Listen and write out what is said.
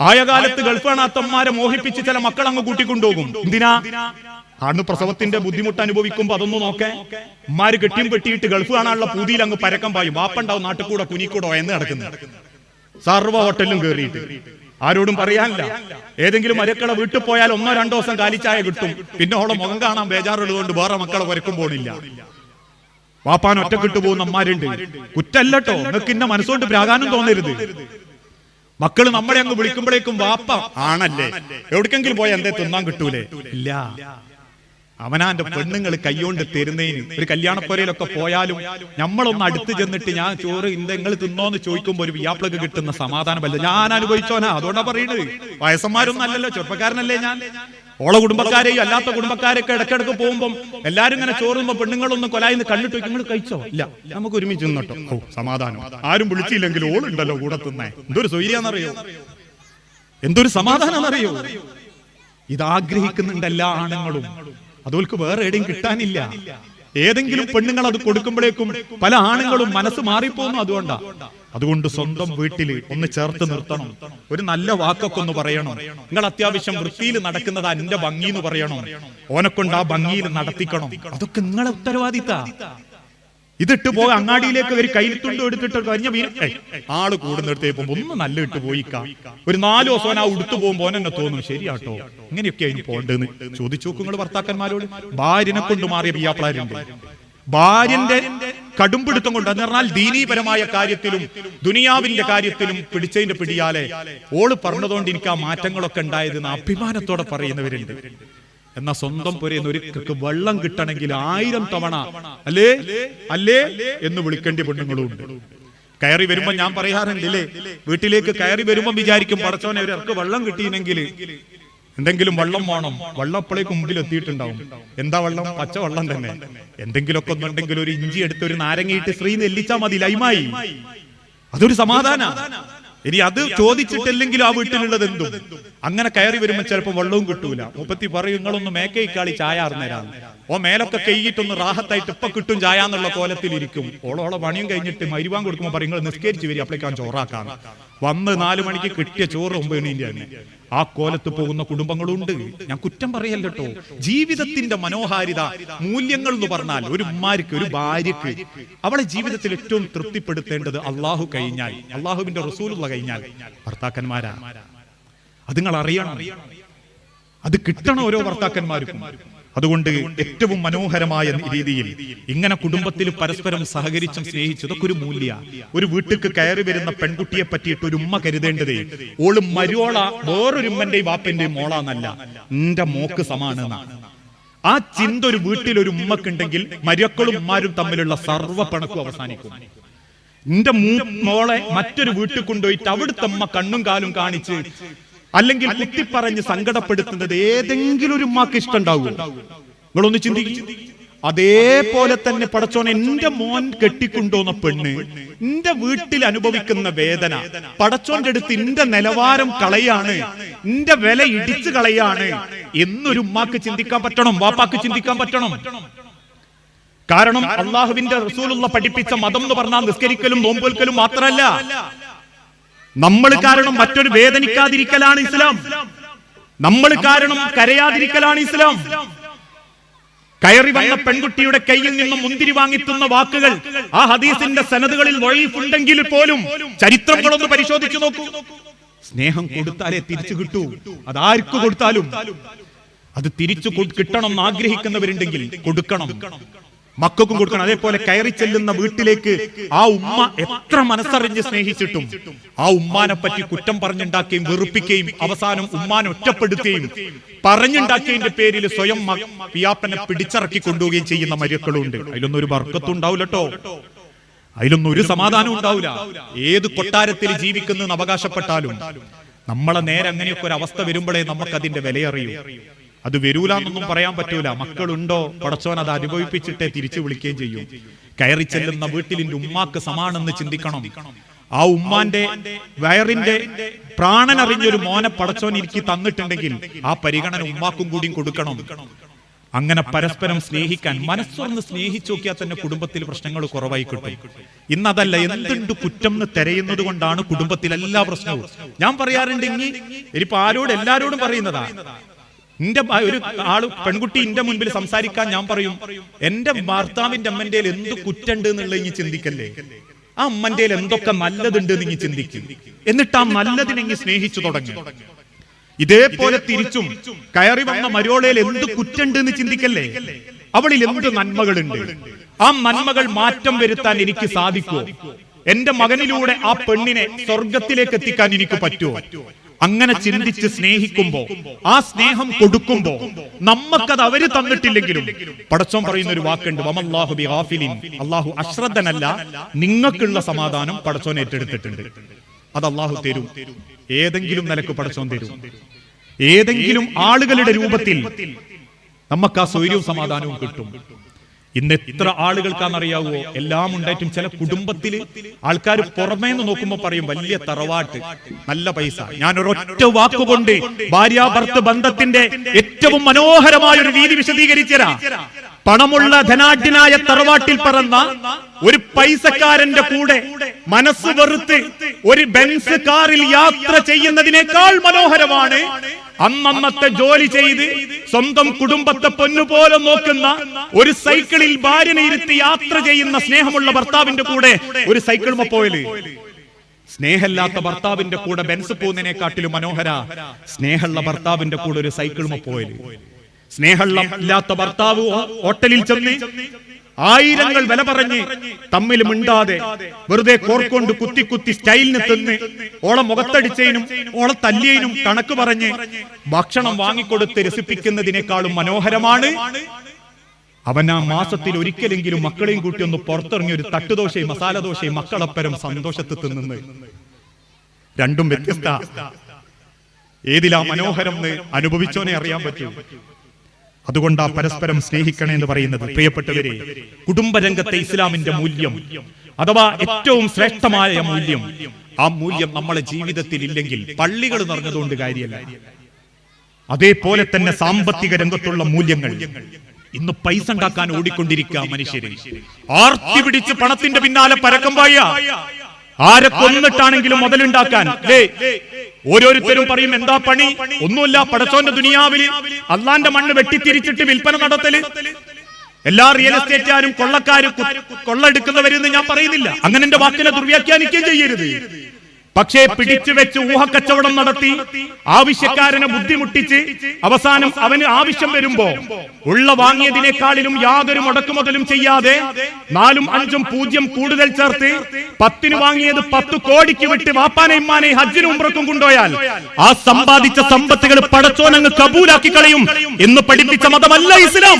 ആയ കാലത്ത് ഗൾഫ് കാണാത്തന്മാരെ മോഹിപ്പിച്ച് ചില മക്കൾ അങ്ങ് കൂട്ടിക്കൊണ്ടുപോകും. എന്തിനാ? ആണ് പ്രസവത്തിന്റെ ബുദ്ധിമുട്ട് അനുഭവിക്കുമ്പോ അതൊന്നും നോക്കെ. ഉമ്മാര് കെട്ടിയും പെട്ടിയിട്ട് ഗൾഫ് കാണാനുള്ള പൂതിയിൽ അങ്ങ് പരക്കം പായും. വാപ്പണ്ടാവും നാട്ടുകൂടെ കുനിക്കൂടോ എന്ന് നടക്കുന്നു. സർവ ഹോട്ടലിലും കയറിയിട്ട് ആരോടും പറയാനില്ല. ഏതെങ്കിലും മരക്കളെ വീട്ടിൽ പോയാൽ ഒന്നോ രണ്ടോ ദിവസം കാലിച്ചായ കിട്ടും. പിന്നെ അവളെ മുഖം കാണാൻ ബേജാറുള്ളത് കൊണ്ട് വേറെ മക്കളെ വരക്കും പോണില്ല. വാപ്പാൻ ഒറ്റക്കിട്ട് പോകുന്ന അമ്മാരുണ്ട് കുറ്റല്ലട്ടോ നിങ്ങൾക്ക് ഇന്ന മനസ്സുകൊണ്ട് പ്രാകാനം തോന്നരുത്. മക്കൾ നമ്മളെ അങ്ങ് വിളിക്കുമ്പോഴേക്കും വാപ്പ. ആണല്ലേ? എവിടേക്കെങ്കിലും പോയാൽ എന്തേ തിന്നാൻ കിട്ടൂലേ? ഇല്ല. അവനാന്റെ പെണ്ണുങ്ങൾ കൈകൊണ്ട് തരുന്നതിന്. ഒരു കല്യാണപ്പുരയിലൊക്കെ പോയാലും നമ്മളൊന്ന് അടുത്ത് ചെന്നിട്ട് ഞാൻ ചോറ് നിങ്ങൾ തിന്നോന്ന് ചോദിക്കുമ്പോൾ ഒരു വിയാപ്പിളക്ക് കിട്ടുന്ന സമാധാനമല്ല ഞാൻ അനുഭവിച്ചോനാ. അതുകൊണ്ടാ പറയുന്നത് വയസ്സന്മാരൊന്നും അല്ലല്ലോ. ചെറുപ്പക്കാരനല്ലേ ഞാൻ. ഓളെ കുടുംബക്കാരെയും അല്ലാത്ത കുടുംബക്കാരൊക്കെ ഇടയ്ക്കിടക്ക് പോകുമ്പോൾ എല്ലാരും ഇങ്ങനെ ചോറുമ്പോ പെണ്ണുങ്ങളൊന്നും കൊലായിന്ന് കണ്ടിട്ട് നിങ്ങൾ കഴിച്ചോ? ഇല്ല നമുക്ക് ഒരുമിച്ച് നിന്നോട്ടോ ഓ സമാധാനം. ആരും വിളിച്ചില്ലെങ്കിൽ ഓളുണ്ടല്ലോ കൂടെ തിന്നേ. എന്തൊരു സൗര്യാന്നറിയോ എന്തൊരു സമാധാനമെന്നറിയോ? ഇതാഗ്രഹിക്കുന്നുണ്ട് എല്ലാ ആണുങ്ങളും. അതോൽക്ക് വേറെ എവിടെയും കിട്ടാനില്ല. ഏതെങ്കിലും പെണ്ണുങ്ങൾ അത് കൊടുക്കുമ്പോഴേക്കും പല ആണുങ്ങളും മനസ്സ് മാറിപ്പോകുന്നു അതുകൊണ്ടാ. അതുകൊണ്ട് സ്വന്തം വീട്ടിൽ ഒന്ന് ചേർത്ത് നിർത്തണം. ഒരു നല്ല വാക്കൊക്കെ ഒന്ന് പറയണം. നിങ്ങൾ അത്യാവശ്യം വൃത്തിയിൽ നടക്കുന്നത് എന്റെ ഭംഗി എന്ന് പറയണം. ഓനെക്കൊണ്ട് ആ ഭംഗിയിൽ നടത്തിക്കണം. അതൊക്കെ നിങ്ങളെ ഉത്തരവാദിത്ത. ഇതിട്ട് പോയി അങ്ങാടിയിലേക്ക് ഒരു കയ്യിൽത്തുണ്ട് എടുത്തിട്ട് കഴിഞ്ഞ മീൻ. ആൾ കൂടുന്നിടത്തേ പോകുമ്പോ ഒന്ന് നല്ല ഇട്ട് പോയിക്കാം ഒരു നാല് ദിവസം ആ ഉടുത്തു പോകുമ്പോ എന്നെ തോന്നും ശരിയാട്ടോ ഇങ്ങനെയൊക്കെ അതിന് പോണ്ടെന്ന്. ചോദിച്ചു നോക്കും നിങ്ങൾ ഭർത്താക്കന്മാരോട്. ഭാര്യനെ കൊണ്ട് മാറിയ പിയാപ്പിളാരുണ്ട്. ഭാര്യന്റെ കടുംപിടുത്തം കൊണ്ട് എന്ന് പറഞ്ഞാൽ ദീനീപരമായ കാര്യത്തിലും ദുനിയാവിന്റെ കാര്യത്തിലും പിടിച്ചതിന്റെ പിടിയാലെ ഓൾ പറഞ്ഞതുകൊണ്ട് എനിക്ക് ആ മാറ്റങ്ങളൊക്കെ ഉണ്ടായതെന്ന് അഭിമാനത്തോടെ പറയുന്നവരുണ്ട്. എന്നാ സ്വന്തം പുരയിൽ ഒരു കൃക്ക് വെള്ളം കിട്ടണമെങ്കിൽ ആയിരം തവണ. അല്ലേ? അല്ലേ? എന്ന് വിളിക്കേണ്ട പെണ്ണുങ്ങളും ഉണ്ട് കയറി വരുമ്പോ ഞാൻ പറയാറുണ്ട് ഇല്ലേ വീട്ടിലേക്ക് കയറി വരുമ്പോ വിചാരിക്കും പടച്ചോനെ ഒരാൾക്ക് വെള്ളം കിട്ടിയില്ലെങ്കിൽ എന്തെങ്കിലും വെള്ളം വേണം. വെള്ളം അപ്പോഴേക്ക് മുമ്പിൽ എത്തിയിട്ടുണ്ടാവും. എന്താ വെള്ളം? പച്ച വെള്ളം തന്നെ. എന്തെങ്കിലുമൊക്കെ ഒന്നുണ്ടെങ്കിൽ ഒരു ഇഞ്ചി എടുത്ത് ഒരു നാരങ്ങയിട്ട് ശ്രീ നെല്ലിച്ചാ മതി ലൈമായി. അതൊരു സമാധാന. ഇനി അത് ചോദിച്ചിട്ടില്ലെങ്കിലും ആ വീട്ടിലുള്ളത് എന്തും? അങ്ങനെ കയറി വരുമ്പോൾ ചിലപ്പോൾ വെള്ളവും കിട്ടൂല. മുപ്പത്തി പറയും നിങ്ങളൊന്ന് മേക്കൈക്കാളി ചായ അറിഞ്ഞേരാന്ന് ഓ മേലൊക്കെ കെയ്യിട്ടൊന്ന് റാഹത്തായിട്ട് ഇപ്പൊ കിട്ടും ചായ എന്നുള്ള കോലത്തിൽ ഇരിക്കും. ഓളോളെ പണിയും കഴിഞ്ഞിട്ട് മരുവാൻ കൊടുക്കുമ്പോ പറയും നിങ്ങൾ നിസ്കരിച്ച് വരും അപ്പോഴേക്കാൻ ചോറാക്കാൻ വന്ന് നാലു മണിക്ക് കിട്ടിയ ചോറ് ഒമ്പത് മണിന്റെ തന്നെ. ആ കോലത്ത് പോകുന്ന കുടുംബങ്ങളുണ്ട്. ഞാൻ കുറ്റം പറയല്ലോ ജീവിതത്തിന്റെ മനോഹാരിത മൂല്യങ്ങൾ എന്ന് പറഞ്ഞാൽ ഒരു ഉമ്മാർക്ക് ഒരു ഭാര്യക്ക് അവളെ ജീവിതത്തിൽ ഏറ്റവും തൃപ്തിപ്പെടുത്തേണ്ടത് അള്ളാഹു കഴിഞ്ഞാൽ. അള്ളാഹുവിന്റെ റസൂലുള്ള കഴിഞ്ഞാൽ. ഭർത്താക്കന്മാരാ. അത് നിങ്ങൾ അറിയണം. അത് കിട്ടണം. ഓരോ ഭർത്താക്കന്മാർക്കും. അതുകൊണ്ട് ഏറ്റവും മനോഹരമായ രീതിയിൽ ഇങ്ങനെ കുടുംബത്തിൽ പരസ്പരം സഹകരിച്ചും സ്നേഹിച്ചും ഇതൊക്കെ ഒരു മൂല്യ. ഒരു വീട്ടിലേക്ക് കയറി വരുന്ന പെൺകുട്ടിയെ പറ്റിയിട്ട് ഒരു ഉമ്മ കരുതേണ്ടത് ഓൾ മരുവോള വേറൊരു ഉമ്മന്റെയും വാപ്പന്റെയും മോളാന്നല്ല എന്റെ മോക്ക് സമാനെന്നാണ് ആ ചിന്ത ഒരു വീട്ടിൽ ഒരു ഉമ്മക്കുണ്ടെങ്കിൽ മരക്കളും ഉമ്മാരും തമ്മിലുള്ള സർവ പണക്കും അവസാനിക്കും. എന്റെ മോളെ മറ്റൊരു വീട്ടിൽ കൊണ്ടുപോയിട്ട് അവിടുത്തെ അമ്മ കണ്ണും കാലും കാണിച്ച് അല്ലെങ്കിൽ കുത്തിപ്പറഞ്ഞ് സങ്കടപ്പെടുത്തുന്നത് ഏതെങ്കിലും ഒരു ഉമ്മാക്ക് ഇഷ്ടമുണ്ടാവും? നിങ്ങളൊന്ന് ചിന്തിക്കും അതേപോലെ തന്നെ പടച്ചോൻ എന്റെ മോൻ കെട്ടിക്കൊണ്ടുവന്ന പെണ്ണ് എന്റെ വീട്ടിൽ അനുഭവിക്കുന്ന വേദന പടച്ചോന്റെ അടുത്ത് എന്റെ നിലവാരം കളയാണ്. എന്റെ വില ഇടിച്ചു കളയാണ്. എന്നൊരു ഉമ്മാക്ക് ചിന്തിക്കാൻ പറ്റണം. വാപ്പാക്ക് ചിന്തിക്കാൻ പറ്റണം. കാരണം അള്ളാഹുവിന്റെ റസൂലുള്ള പഠിപ്പിച്ച മതം എന്ന് പറഞ്ഞാൽ നിസ്കരിക്കലും നോമ്പൊൽക്കലും മാത്രമല്ല. നമ്മൾ കാരണം മറ്റൊരു വേദനിക്കാതിരിക്കലാണ് ഇസ്ലാം. നമ്മൾ കാരണം കരയാതിരിക്കലാണ് ഇസ്ലാം. കയറി വന്ന പെൺകുട്ടിയുടെ കയ്യിൽ നിന്നും മുന്തിരി വാങ്ങിത്തുന്ന വാക്കുകൾ ആ ഹദീസിന്റെ സനതുകളിൽ വഴിഫുണ്ടെങ്കിൽ പോലും ചരിത്രങ്ങളൊന്ന് പരിശോധിച്ചു നോക്കൂ. സ്നേഹം കൊടുത്താലേ തിരിച്ചു കിട്ടൂ. അതാർക്ക് കൊടുത്താലും അത് തിരിച്ചു കിട്ടണം എന്ന് ആഗ്രഹിക്കുന്നവരുണ്ടെങ്കിൽ കൊടുക്കണം. മക്കൾക്കും കൊടുക്കണം. അതേപോലെ കയറി ചെല്ലുന്ന വീട്ടിലേക്ക് ആ ഉമ്മ എത്ര മനസ്സറിഞ്ഞ് സ്നേഹിച്ചിട്ടും ആ ഉമ്മാനെ പറ്റി കുറ്റം പറഞ്ഞുണ്ടാക്കുകയും വെറുപ്പിക്കുകയും അവസാനം ഉമ്മാനെ ഒറ്റപ്പെടുത്തുകയും പറഞ്ഞുണ്ടാക്കിയതിന്റെ പേരിൽ സ്വയം പിയാപ്പനെ പിടിച്ചിറക്കി കൊണ്ടുപോവുകയും ചെയ്യുന്ന മരുക്കളുണ്ട് അതിലൊന്നും ഒരു വർക്കത്തും ഉണ്ടാവില്ലട്ടോ. അതിലൊന്നും ഒരു സമാധാനം ഉണ്ടാവില്ല. ഏത് കൊട്ടാരത്തിൽ ജീവിക്കുന്നു അവകാശപ്പെട്ടാലും നമ്മളെ നേരെ അങ്ങനെയൊക്കെ ഒരു അവസ്ഥ വരുമ്പോഴേ നമുക്ക് അതിന്റെ വിലയറിയൂ. അത് വരൂലെന്നൊന്നും പറയാൻ പറ്റൂല. മക്കളുണ്ടോ? പടച്ചോൻ അത് അനുഭവിപ്പിച്ചിട്ടേ തിരിച്ചു വിളിക്കുകയും ചെയ്യും. കയറി ചെല്ലുന്ന വീട്ടിലിന്റെ ഉമ്മാക്ക് സമാണെന്ന് ചിന്തിക്കണം. ആ ഉമ്മാന്റെ വയറിന്റെ പ്രാണനറിഞ്ഞൊരു മോനെ പടച്ചോൻ ഇരിക്കി തന്നിട്ടുണ്ടെങ്കിൽ ആ പരിഗണന ഉമ്മാക്കും കൂടിയും കൊടുക്കണം. അങ്ങനെ പരസ്പരം സ്നേഹിക്കാൻ മനസ്സൊന്ന് സ്നേഹിച്ചു നോക്കിയാൽ തന്നെ കുടുംബത്തിൽ പ്രശ്നങ്ങൾ കുറവായി കിട്ടും. ഇന്നതല്ല എന്തുണ്ട് കുറ്റം എന്ന് തിരയുന്നത് കൊണ്ടാണ് കുടുംബത്തിൽ എല്ലാ പ്രശ്നവും. ഞാൻ പറയാറുണ്ട് ഇനി ഇനിയിപ്പോ ആരോട് എല്ലാരോടും പറയുന്നതാ? എന്റെ ഒരു ആൾ പെൺകുട്ടി എന്റെ മുൻപിൽ സംസാരിക്കാൻ ഞാൻ പറയും എന്റെ ഭർത്താവിന്റെ അമ്മന്റെ എന്ത് കുറ്റുണ്ട് എന്നുള്ളത് ഇനി ചിന്തിക്കല്ലേ? ആ അമ്മന്റെ എന്തൊക്കെ നല്ലതുണ്ട് എന്ന് ചിന്തിക്കും. എന്നിട്ട് ആ നല്ലതിനെങ്ങി സ്നേഹിച്ചു തുടങ്ങി. ഇതേപോലെ തിരിച്ചും കയറി വന്ന മരോളയിൽ എന്ത് കുറ്റുണ്ട് എന്ന് ചിന്തിക്കല്ലേ? അവളിൽ എന്ത് നന്മകളുണ്ട്? ആ നന്മകൾ മാറ്റം വരുത്താൻ എനിക്ക് സാധിക്കുമോ എന്റെ മകനിലൂടെ ആ പെണ്ണിനെ സ്വർഗത്തിലേക്ക് എത്തിക്കാൻ എനിക്ക് പറ്റുമോ അങ്ങനെ ചിന്തിച്ച് സ്നേഹിക്കുമ്പോ ആ സ്നേഹം കൊടുക്കുമ്പോ നമ്മക്കത് അവർ തന്നിട്ടില്ലെങ്കിലും പടച്ചോൻ പറയുന്ന ഒരു വാക്കുണ്ട് വമല്ലാഹു അള്ളാഹു അശ്രദ്ധനല്ല നിങ്ങൾക്കുള്ള സമാധാനം പടച്ചോൻ ഏറ്റെടുത്തിട്ടുണ്ട്. അത് അള്ളാഹു തരും. ഏതെങ്കിലും നിലയ്ക്ക് പടച്ചോൻ തരും. ഏതെങ്കിലും ആളുകളുടെ രൂപത്തിൽ നമുക്ക് ആ സ്വൈര്യവും സമാധാനവും കിട്ടും. ഇന്ന് എത്ര ആളുകൾക്കാണെന്നറിയാവോ? എല്ലാം ഉണ്ടായിട്ടും ചില കുടുംബത്തിൽ ആൾക്കാർ പുറമേ നിന്ന് നോക്കുമ്പോ പറയും വലിയ തറവാട്ട് നല്ല പൈസ. ഞാൻ ഒരൊറ്റ വാക്കുകൊണ്ട് ഭാര്യാഭർത്ത് ബന്ധത്തിന്റെ ഏറ്റവും മനോഹരമായ ഒരു രീതി വിശദീകരിച്ചരാ. പണമുള്ള ധനാഢ്യനായ തറവാട്ടിൽ പറന്ന ഒരു പൈസക്കാരന്റെ കൂടെ മനസ്സ് വെറുത്ത് ഒരു ബെൻസ് കാറിൽ യാത്ര ചെയ്യുന്നതിനേക്കാൾ മനോഹരമാണ് അന്നന്നത്തെ ജോലി ചെയ്ത് സ്വന്തം കുടുംബത്തെ പൊന്നുപോലെ നോക്കുന്ന ഒരു സൈക്കിളിൽ ഭാര്യനെ ഇരുത്തി യാത്ര ചെയ്യുന്ന സ്നേഹമുള്ള ഭർത്താവിന്റെ കൂടെ ഒരു സൈക്കിൾ പോയത് സ്നേഹമില്ലാത്ത ഭർത്താവിന്റെ കൂടെ ബെൻസ് പോകുന്നതിനെക്കാട്ടിലും മനോഹര സ്നേഹമുള്ള ഭർത്താവിന്റെ കൂടെ ഒരു സൈക്കിൾ പോയത് സ്നേഹമില്ലാത്ത ഭർത്താവ് ഹോട്ടലിൽ ചെന്ന് ആയിരങ്ങൾ വില പറഞ്ഞ് തമ്മിൽ മിണ്ടാതെ വെറുതെ കോർക്കൊണ്ട് കുത്തി കുത്തി സ്റ്റൈലിന് തിന്ന് ഓളെ മുഖത്തടിച്ചതിനും ഓളെ തല്ലിയതിനും കണക്ക് പറഞ്ഞ് ഭക്ഷണം വാങ്ങിക്കൊടുത്ത് രസിപ്പിക്കുന്നതിനേക്കാളും മനോഹരമാണ് അവൻ ആ മാസത്തിൽ ഒരിക്കലെങ്കിലും മക്കളെയും കൂട്ടി ഒന്ന് പുറത്തിറങ്ങി ഒരു തട്ടുദോശയും മസാല ദോശയും മക്കളപ്പരം സന്തോഷത്തിൽ തിന്നുന്നത് രണ്ടും വ്യത്യസ്ത. ഏതിലാ മനോഹരം അനുഭവിച്ചോനെ അറിയാൻ പറ്റൂ. അതുകൊണ്ടാ പരസ്പരം സ്നേഹിക്കണേ എന്ന് പറയുന്നത്. പ്രിയപ്പെട്ടവരെ കുടുംബരംഗത്തെ ഇസ്ലാമിന്റെ മൂല്യം അഥവാ ഏറ്റവും ശ്രേഷ്ഠമായ മൂല്യം ആ മൂല്യം നമ്മളെ ജീവിതത്തിൽ ഇല്ലെങ്കിൽ പള്ളികൾ നിറഞ്ഞതുകൊണ്ട് കാര്യമല്ല. അതേപോലെ തന്നെ സാമ്പത്തിക രംഗത്തുള്ള മൂല്യങ്ങൾ. ഇന്ന് പൈസ ഉണ്ടാക്കാൻ ഓടിക്കൊണ്ടിരിക്കുക മനുഷ്യരെ. ആർത്തി പിടിച്ച് പണത്തിന്റെ പിന്നാലെ പരക്കം പായ ആരെ കൊന്നിട്ടാണെങ്കിലും മുതലുണ്ടാക്കാൻ. ഓരോരുത്തരും പറയും എന്താ പണി? ഒന്നുമില്ല പടച്ചോന്റെ ദുനിയാവിൽ അള്ളാന്റെ മണ്ണ് വെട്ടിത്തിരിച്ചിട്ട് വിൽപ്പന നടത്തൽ. എല്ലാ റിയൽ എസ്റ്റേറ്റുകാരും കൊള്ളക്കാരും കൊള്ളെടുക്കുന്നവരെന്ന് ഞാൻ പറയുന്നില്ല. അങ്ങനെ എന്റെ വാക്കിനെ ദുർവ്യാഖ്യാനിക്കുകയും ചെയ്യരുത്. പക്ഷേ പിടിച്ചു വെച്ച് ഊഹക്കച്ചവടം നടത്തി ആവശ്യക്കാരനെ ബുദ്ധിമുട്ടിച്ച് അവസാനം അവന് ആവശ്യം വരുമ്പോ ഉള്ള വാങ്ങിയതിനേക്കാളിലും യാതൊരു മുടക്കുമുതലും ചെയ്യാതെ നാലും അഞ്ചും പൂജ്യം കൂടുതൽ ചേർത്ത് പത്തിന് വാങ്ങിയത് പത്ത് കോടിക്ക് വിട്ട് വാപ്പാനെ ഇമ്മാനെ ഹജ്ജിനും ഉംറക്കും കൊണ്ടുപോയാൽ ആ സമ്പാദിച്ച സമ്പത്തുകൾ പടച്ചോനങ്ങ് കബൂലാക്കി കളയും എന്ന് പഠിപ്പിച്ച മതമല്ല ഇസ്ലാം.